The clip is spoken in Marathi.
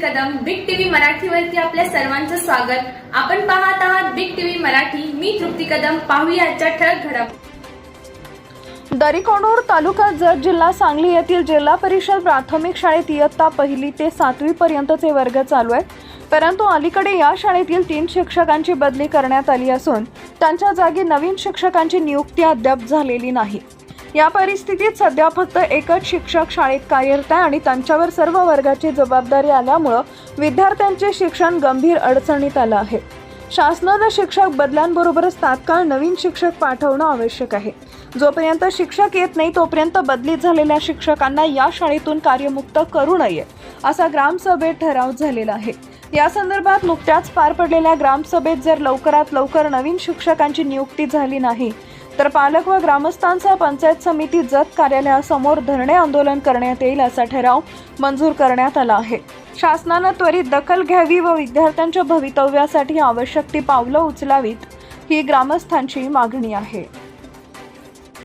मराठीवरती आपल्या सर्वांचं स्वागत. आपण पाहत आहात बिग टीव्ही मराठी. मी तृप्ती कदम. पाहूया आजच्या ठळक घडामोडी दरीकोंडूर तालुका जत जिल्हा सांगली येथील जिल्हा परिषद प्राथमिक शाळेत इयत्ता पहिली ते सातवी पर्यंतचे वर्ग चालू आहेत. परंतु अलीकडे या शाळेतील तीन शिक्षकांची बदली करण्यात आली असून त्यांच्या जागी नवीन शिक्षकांची नियुक्ती अद्याप झालेली नाही. या परिस्थितीत सध्या फक्त एकच शिक्षक शाळेत कार्यरत आहे आणि त्यांच्यावर सर्व वर्गाची जबाबदारी आल्यामुळं विद्यार्थ्यांचे शिक्षण गंभीर अडचणीत आलं आहे. शासनानं शिक्षक बदल्यांबरोबरच तात्काळ नवीन शिक्षक पाठवणं आवश्यक आहे. जोपर्यंत शिक्षक येत नाही तोपर्यंत बदली झालेल्या शिक्षकांना या शाळेतून कार्यमुक्त करू नये असा ग्रामसभेत ठराव झालेला आहे. या संदर्भात नुकत्याच पार पडलेल्या ग्रामसभेत जर लवकरात लवकर नवीन शिक्षकांची नियुक्ती झाली नाही तर पालक व ग्रामस्थांचा पंचायत समिती जत कार्यालयासमोर धरणे आंदोलन करण्यात येईल असा ठराव मंजूर करण्यात आला आहे. शासनानं त्वरित दखल घ्यावी व विद्यार्थ्यांच्या भवितव्यासाठी आवश्यक ती पावलं उचलावीत ही ग्रामस्थांची मागणी आहे.